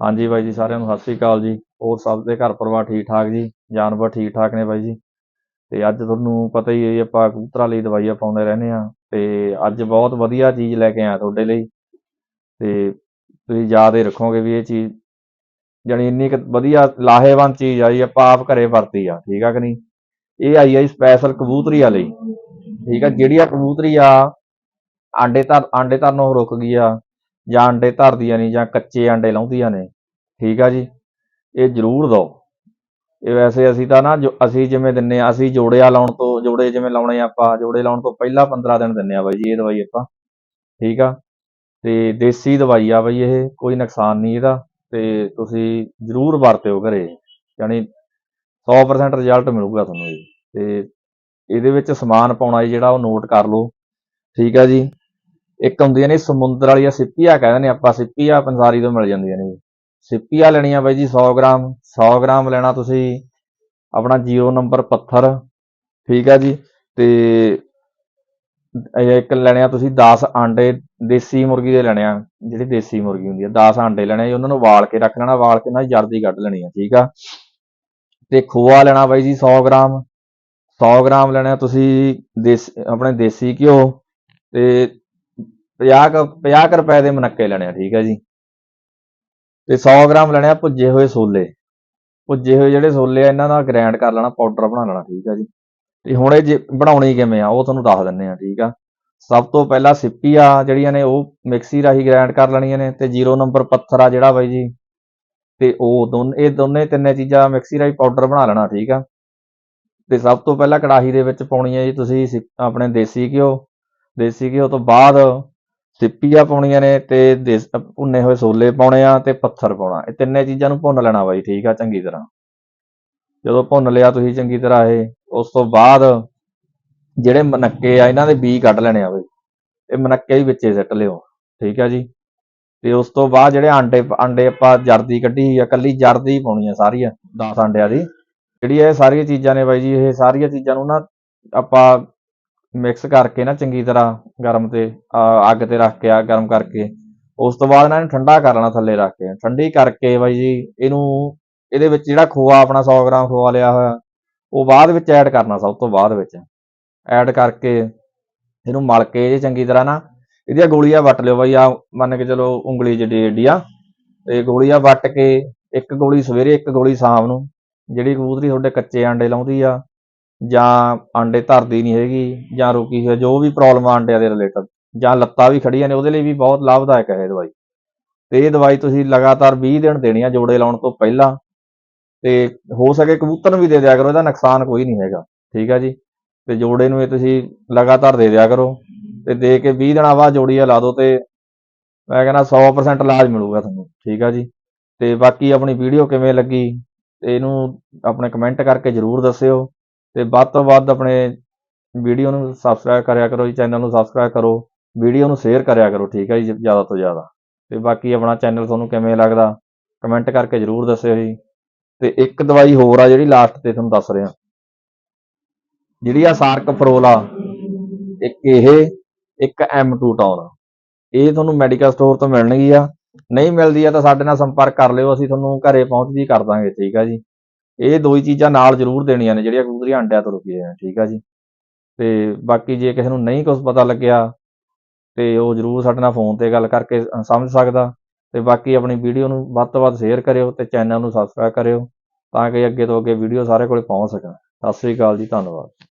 ਹਾਂਜੀ ਬਾਈ ਜੀ, ਸਾਰਿਆਂ ਨੂੰ ਸਤਿ ਸ੍ਰੀ ਅਕਾਲ ਜੀ। ਹੋਰ ਸਭ ਦੇ ਘਰ ਪਰਿਵਾਰ ਠੀਕ ਠਾਕ ਜੀ? ਜਾਨਵਰ ਠੀਕ ਠਾਕ ਨੇ ਬਾਈ ਜੀ? ਤੇ ਅੱਜ ਤੁਹਾਨੂੰ ਪਤਾ ਹੀ ਹੈ ਜੀ, ਆਪਾਂ ਕਬੂਤਰਾਂ ਲਈ ਦਵਾਈਆਂ ਪਾਉਂਦੇ ਰਹਿੰਦੇ ਆ ਤੇ ਅੱਜ ਬਹੁਤ ਵਧੀਆ ਚੀਜ਼ ਲੈ ਕੇ ਆਇਆ ਤੁਹਾਡੇ ਲਈ। ਤੇ ਤੁਸੀਂ ਯਾਦ ਹੀ ਰੱਖੋਗੇ ਵੀ ਇਹ ਚੀਜ਼ ਜਾਣੀ ਇੰਨੀ ਕੁ ਵਧੀਆ ਲਾਹੇਵੰਦ ਚੀਜ਼ ਆ ਜੀ, ਆਪਾਂ ਆਪ ਘਰੇ ਵਰਤੀ ਆ, ਠੀਕ ਆ ਕਿ ਨਹੀਂ? ਇਹ ਆਈ ਆ ਜੀ ਸਪੈਸ਼ਲ ਕਬੂਤਰੀਆਂ ਲਈ, ਠੀਕ ਆ? ਜਿਹੜੀ ਆ ਕਬੂਤਰੀ ਆ, ਆਂਡੇ ਧਰ ਆਂਡੇ ਧਰਨੋਂ ਰੁਕ ਗਈ ਆ ਜਾਂ ਅੰਡੇ ਧਰਦੀਆਂ ਨਹੀਂ ਜਾਂ ਕੱਚੇ ਆਂਡੇ ਲਾਉਂਦੀਆਂ ਨੇ, ਠੀਕ ਆ ਜੀ? ਇਹ ਜ਼ਰੂਰ ਦਿਓ ਇਹ ਵੈਸੇ ਅਸੀਂ ਤਾਂ ਨਾ ਜੋ ਅਸੀਂ ਜਿਵੇਂ ਦਿੰਨੇ ਆ, ਅਸੀਂ ਜੋੜਿਆ ਲਾਉਣ ਤੋਂ, ਜੋੜੇ ਜਿਵੇਂ ਲਾਉਣੇ ਆਪਾਂ, ਜੋੜੇ ਲਾਉਣ ਤੋਂ ਪਹਿਲਾਂ 15 ਦਿਨ ਦਿੰਨੇ ਆ ਬਾਈ ਜੀ ਇਹ ਦਵਾਈ ਆਪਾਂ, ਠੀਕ ਆ? ਤੇ ਦੇਸੀ ਦਵਾਈ ਆ ਬਾਈ ਇਹ, ਕੋਈ ਨੁਕਸਾਨ ਨਹੀਂ ਇਹਦਾ, ਤੇ ਤੁਸੀਂ ਜ਼ਰੂਰ ਵਰਤਿਓ ਘਰੇ, ਯਾਨੀ 100% ਰਿਜ਼ਲਟ ਮਿਲੂਗਾ ਤੁਹਾਨੂੰ ਇਹ, ਤੇ ਇਹਦੇ ਵਿੱਚ ਸਮਾਨ ਪਾਉਣਾ ਜੀ ਜਿਹੜਾ ਉਹ ਨੋਟ ਕਰ ਲਓ, ਠੀਕ ਆ ਜੀ? ਇੱਕ ਹੁੰਦੀਆਂ ਨੇ ਸਮੁੰਦਰ ਵਾਲੀਆਂ ਸਿੱਪੀਆਂ ਕਹਿੰਦੇ ਨੇ ਆਪਾਂ ਸਿੱਪੀਆਂ ਪੰਸਾਰੀ ਤੋਂ ਮਿਲ ਜਾਂਦੀਆਂ ਨੇ ਜੀ। ਸਿੱਪੀਆਂ ਲੈਣੀਆਂ ਬਾਈ ਜੀ 100 ਗ੍ਰਾਮ 100 ਗ੍ਰਾਮ ਲੈਣਾ ਤੁਸੀਂ ਆਪਣਾ ਜੀਓ ਨੰਬਰ ਪੱਥਰ ਠੀਕ ਆ ਜੀ ਤੇ ਇੱਕ ਲੈਣੇ ਆ ਤੁਸੀਂ 10 ਆਂਡੇ ਦੇਸੀ ਮੁਰਗੀ ਦੇ ਲੈਣੇ ਆ ਜਿਹੜੀ ਦੇਸੀ ਮੁਰਗੀ ਹੁੰਦੀ ਆ 10 ਆਂਡੇ ਲੈਣੇ ਆ ਜੀ, ਉਹਨਾਂ ਨੂੰ ਵਾਲ ਕੇ ਰੱਖ ਲੈਣਾ ਵਾਲ ਕੇ ਨਾਲ ਜਰਦੀ ਕੱਢ ਲੈਣੀ ਆ ਠੀਕ ਆ ਤੇ ਖੋਆ ਲੈਣਾ ਬਾਈ ਜੀ 100 ਗ੍ਰਾਮ 100 ਗ੍ਰਾਮ ਲੈਣਾ ਆ ਤੁਸੀਂ ਦੇਸ ਆਪਣੇ ਦੇਸੀ ਘਿਓ ਤੇ 50 ਕੁ 50 ਕੁ ਰੁਪਏ ਦੇ ਮਨੱਕੇ ਲੈਣੇ ਆ, ਠੀਕ ਹੈ ਜੀ। ਤੇ 100 ਗ੍ਰਾਮ ਲੈਣੇ ਆ ਭੁੱਜੇ ਹੋਏ ਛੋਲੇ ਭੁੱਜੇ ਹੋਏ ਜਿਹੜੇ ਛੋਲੇ ਆ, ਇਹਨਾਂ ਦਾ ਗ੍ਰਾਈਂਡ ਕਰ ਲੈਣਾ ਪਾਊਡਰ ਬਣਾ ਲੈਣਾ, ਠੀਕ ਹੈ ਜੀ। ਤੇ ਹੁਣ ਇਹ ਜੇ ਬਣਾਉਣੀ ਕਿਵੇਂ ਆ, ਉਹ ਤੁਹਾਨੂੰ ਦੱਸ ਦਿੰਨੇ ਆ, ਠੀਕ ਆ। ਸਭ ਤੋਂ ਪਹਿਲਾਂ ਸਿੱਪੀ ਆ ਜਿਹੜੀਆਂ ਨੇ, ਉਹ ਮਿਕਸੀ ਰਾਹੀਂ ਗ੍ਰਾਈਂਡ ਕਰ ਲੈਣੀਆਂ ਨੇ, ਤੇ ਜ਼ੀਰੋ ਨੰਬਰ ਪੱਥਰ ਆ ਜਿਹੜਾ ਬਾਈ ਜੀ। ਤੇ ਉਹ ਦੋਨ, ਇਹ ਦੋਨੇ ਤਿੰਨੇ ਚੀਜ਼ਾਂ ਮਿਕਸੀ ਰਾਹੀਂ ਪਾਊਡਰ ਬਣਾ ਲੈਣਾ, ਠੀਕ ਆ। ਤੇ ਸਭ ਤੋਂ ਪਹਿਲਾਂ ਕੜਾਹੀ ਦੇ ਵਿੱਚ ਪਾਉਣੀ ਹੈ ਜੀ, ਤੁਸੀਂ ਸਿ- ਆਪਣੇ ਦੇਸੀ ਘਿਓ। ਦੇਸੀ ਘਿਓ ਤੋਂ ਬਾਅਦ ਸਿੱਪੀਆਂ ਪਾਉਣੀਆਂ ਨੇ ਤੇ ਦੇਸ, ਭੁੰਨੇ ਹੋਏ ਛੋਲੇ ਪਾਉਣੇ ਆ ਤੇ ਪੱਥਰ ਪਾਉਣਾ। ਇਹ ਤਿੰਨੇ ਚੀਜ਼ਾਂ ਨੂੰ ਭੁੰਨ ਲੈਣਾ ਬਾਈ, ਠੀਕ ਆ, ਚੰਗੀ ਤਰ੍ਹਾਂ। ਜਦੋਂ ਭੁੰਨ ਲਿਆ ਤੁਸੀਂ ਚੰਗੀ ਤਰ੍ਹਾਂ ਇਹ, ਉਸ ਤੋਂ ਬਾਅਦ ਜਿਹੜੇ ਮਨੱਕੇ ਆ, ਇਹਨਾਂ ਦੇ ਬੀ ਕੱਢ ਲੈਣੇ ਆ ਬਾਈ। ਇਹ ਮਨੱਕੇ ਵੀ ਵਿੱਚੇ ਸਿੱਟ ਲਿਓ, ਠੀਕ ਆ ਜੀ। ਤੇ ਉਸ ਤੋਂ ਬਾਅਦ ਜਿਹੜੇ ਆਂਡੇ ਆਂਡੇ ਆਪਾਂ ਜਰਦੀ ਕੱਢੀ ਹੋਈ ਆ, ਕੱਲੀ ਜਰਦੀ ਪਾਉਣੀ ਆ ਸਾਰੀਆਂ 10 ਆਂਡਿਆਂ ਦੀ। ਜਿਹੜੀ ਇਹ ਸਾਰੀਆਂ ਚੀਜ਼ਾਂ ਨੇ ਬਾਈ ਜੀ, ਇਹ ਸਾਰੀਆਂ ਚੀਜ਼ਾਂ ਨੂੰ ਨਾ ਆਪਾਂ ਮਿਕਸ ਕਰਕੇ ਨਾ ਚੰਗੀ ਤਰ੍ਹਾਂ ਗਰਮ ਤੇ ਅੱਗ ਤੇ ਰੱਖ ਕੇ, ਆ ਗਰਮ ਕਰਕੇ, ਉਸ ਤੋਂ ਬਾਅਦ ਨਾ ਇਹਨੂੰ ਠੰਡਾ ਕਰ ਲੈਣਾ ਥੱਲੇ ਰੱਖ ਕੇ। ਠੰਡੀ ਕਰਕੇ ਬਾਈ ਜੀ, ਇਹਨੂੰ ਇਹਦੇ ਵਿੱਚ ਜਿਹੜਾ ਖੋਆ ਆਪਣਾ 100 ਗ੍ਰਾਮ ਖੋਆ ਲਿਆ ਹੋਇਆ, ਉਹ ਬਾਅਦ ਵਿੱਚ ਐਡ ਕਰਨਾ ਸਭ ਤੋਂ ਬਾਅਦ ਵਿੱਚ। ਐਡ ਕਰਕੇ ਇਹਨੂੰ ਮਲ ਕੇ ਜੇ ਚੰਗੀ ਤਰ੍ਹਾਂ ਨਾ, ਇਹਦੀਆਂ ਗੋਲੀਆਂ ਵੱਟ ਲਿਓ ਬਾਈ ਆ ਮੰਨ ਕੇ ਚਲੋ ਉਂਗਲੀ ਜਿਹੜੀ ਏਡੀ ਆ, ਤੇ ਗੋਲੀਆਂ ਵੱਟ ਕੇ ਇੱਕ ਗੋਲੀ ਸਵੇਰੇ, ਇੱਕ ਗੋਲੀ ਸ਼ਾਮ ਨੂੰ, ਜਿਹੜੀ ਕਬੂਤਰੀ ਤੁਹਾਡੇ ਕੱਚੇ ਆਂਡੇ ਲਾਉਂਦੀ ਆ ਜਾਂ ਆਂਡੇ ਧਰਦੀ ਨਹੀਂ ਹੈਗੀ, ਜਾਂ ਰੁਕੀ ਹੋਈ ਜੋ ਵੀ ਪ੍ਰੋਬਲਮ ਆ ਆਂਡਿਆਂ ਦੇ ਰਿਲੇਟਡ ਜਾਂ ਲੱਤਾਂ ਵੀ ਖੜੀਆਂ ਨੇ, ਉਹਦੇ ਲਈ ਵੀ ਬਹੁਤ ਲਾਭਦਾਇਕ ਹੈ ਇਹ ਦਵਾਈ। ਤੇ ਇਹ ਦਵਾਈ ਤੁਸੀਂ ਲਗਾਤਾਰ 20 ਦਿਨ ਦੇਣੀ ਆ ਜੋੜੇ ਲਾਉਣ ਤੋਂ ਪਹਿਲਾਂ, ਤੇ ਹੋ ਸਕੇ ਕਬੂਤਰ ਨੂੰ ਵੀ ਦੇ ਦਿਆ ਕਰੋ, ਇਹਦਾ ਨੁਕਸਾਨ ਕੋਈ ਨਹੀਂ ਹੈਗਾ, ਠੀਕ ਆ ਜੀ? ਤੇ ਜੋੜੇ ਨੂੰ ਇਹ ਤੁਸੀਂ ਲਗਾਤਾਰ ਦੇ ਦਿਆ ਕਰੋ, ਤੇ ਦੇ ਕੇ 20 ਦਿਨਾਂ ਬਾਅਦ ਜੋੜੀਆ ਲਾ ਦਿਓ ਤੇ ਮੈਂ ਕਹਿੰਦਾ 100% ਇਲਾਜ ਮਿਲੂਗਾ ਤੁਹਾਨੂੰ, ਠੀਕ ਆ ਜੀ? ਤੇ ਬਾਕੀ ਆਪਣੀ ਵੀਡੀਓ ਕਿਵੇਂ ਲੱਗੀ ਇਹਨੂੰ ਆਪਣੇ ਕਮੈਂਟ ਕਰਕੇ ਜਰੂਰ ਦੱਸਿਓ। ਤੇ ਵੱਧ ਤੋਂ ਵੱਧ ਆਪਣੇ ਵੀਡੀਓ ਨੂੰ ਸਬਸਕ੍ਰਾਈਬ ਕਰਿਆ ਕਰੋ ਜੀ ਚੈਨਲ ਨੂੰ ਸਬਸਕ੍ਰਾਈਬ ਕਰੋ, ਵੀਡੀਓ ਨੂੰ ਸ਼ੇਅਰ ਕਰਿਆ ਕਰੋ, ਠੀਕ ਹੈ ਜੀ ਜ਼ਿਆਦਾ ਤੋਂ ਜ਼ਿਆਦਾ। ਤੇ ਬਾਕੀ ਆਪਣਾ ਚੈਨਲ ਤੁਹਾਨੂੰ ਕਿਵੇਂ ਲੱਗਦਾ ਕਮੈਂਟ ਕਰਕੇ ਜਰੂਰ ਦੱਸਿਓ ਜੀ। ਤੇ ਇੱਕ ਦਵਾਈ ਹੋਰ ਆ ਜਿਹੜੀ ਲਾਸਟ ਤੇ ਤੁਹਾਨੂੰ ਦੱਸ ਰਿਹਾ। ਜਿਹੜੀ ਆ ਸਾਰਕ ਫਰੋਲਾ ਇੱਕ ਇਹ, ਇੱਕ M2 ਟੌਨ ਇਹ ਤੁਹਾਨੂੰ ਮੈਡੀਕਲ ਸਟੋਰ ਤੋਂ ਮਿਲਣਗੀ ਆ। ਨਹੀਂ ਮਿਲਦੀ ਆ ਤਾਂ ਸਾਡੇ ਨਾਲ ਸੰਪਰਕ ਕਰ ਲਿਓ, ਅਸੀਂ ਤੁਹਾਨੂੰ ਘਰੇ ਪਹੁੰਚਦੀ ਕਰ ਦਾਂਗੇ, ਠੀਕ ਆ ਜੀ। ਇਹ ਦੋ ਹੀ ਚੀਜ਼ਾਂ ਨਾਲ ਜ਼ਰੂਰ ਦੇਣੀਆਂ ਨੇ, ਜਿਹੜੀਆਂ ਕਬੂਤਰੀਆਂ ਅੰਡਿਆਂ ਤੋਂ ਰੁਕੀਆਂ ਨੇ, ਠੀਕ ਆ ਜੀ? ਤੇ ਬਾਕੀ ਜੇ ਕਿਸੇ ਨੂੰ ਨਹੀਂ ਕੁਝ ਪਤਾ ਲੱਗਿਆ, ਤੇ ਉਹ ਜਰੂਰ ਸਾਡੇ ਨਾਲ ਫੋਨ ਤੇ ਗੱਲ ਕਰਕੇ ਸਮਝ ਸਕਦਾ। ਤੇ ਬਾਕੀ ਆਪਣੀ ਵੀਡੀਓ ਨੂੰ ਵੱਧ ਤੋਂ ਵੱਧ ਸ਼ੇਅਰ ਕਰਿਓ ਤੇ ਚੈਨਲ ਨੂੰ ਸਬਸਕ੍ਰਾਈਬ ਕਰਿਓ, ਤਾਂ ਕਿ ਅੱਗੇ ਤੋਂ ਅੱਗੇ ਵੀਡੀਓ ਸਾਰੇ ਕੋਲ ਪਹੁੰਚ ਸਕਣ। ਸਤਿ ਸ੍ਰੀ ਅਕਾਲ ਜੀ, ਧੰਨਵਾਦ।